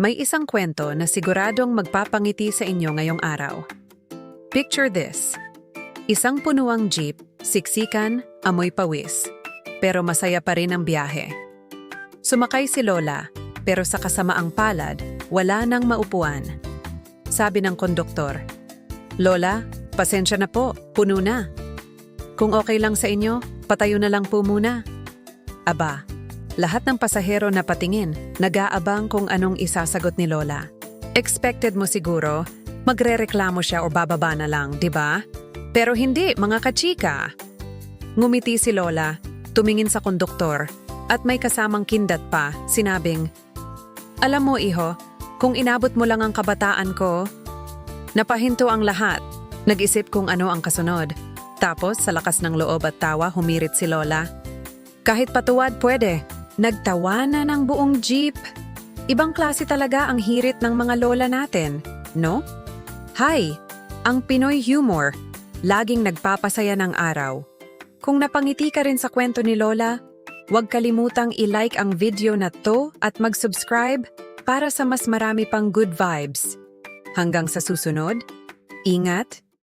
May isang kwento na siguradong magpapangiti sa inyo ngayong araw. Picture this. Isang punuang jeep, siksikan, amoy pawis. Pero masaya pa rin ang biyahe. Sumakay si Lola, pero sa kasamaang palad, wala nang maupuan. Sabi ng konduktor, Lola, pasensya na po, puno na. Kung okay lang sa inyo, patayo na lang po muna. Aba, lahat ng pasahero na patingin, nag-aabang kung anong isasagot ni Lola. Expected mo siguro, magrereklamo siya o bababa na lang, di ba? Pero hindi, mga kachika. Ngumiti si Lola, tumingin sa konduktor, at may kasamang kindat pa, sinabing, Alam mo, iho, kung inabot mo lang ang kabataan ko, napahinto ang lahat. Nag-isip kung ano ang kasunod. Tapos, sa lakas ng loob at tawa, humirit si Lola. Kahit patuwad, pwede. Nagtawanan ng buong jeep. Ibang klase talaga ang hirit ng mga lola natin, no? Hi! Ang Pinoy humor. Laging nagpapasaya ng araw. Kung napangiti ka rin sa kwento ni Lola, huwag kalimutang i-like ang video na to at mag-subscribe para sa mas marami pang good vibes. Hanggang sa susunod, ingat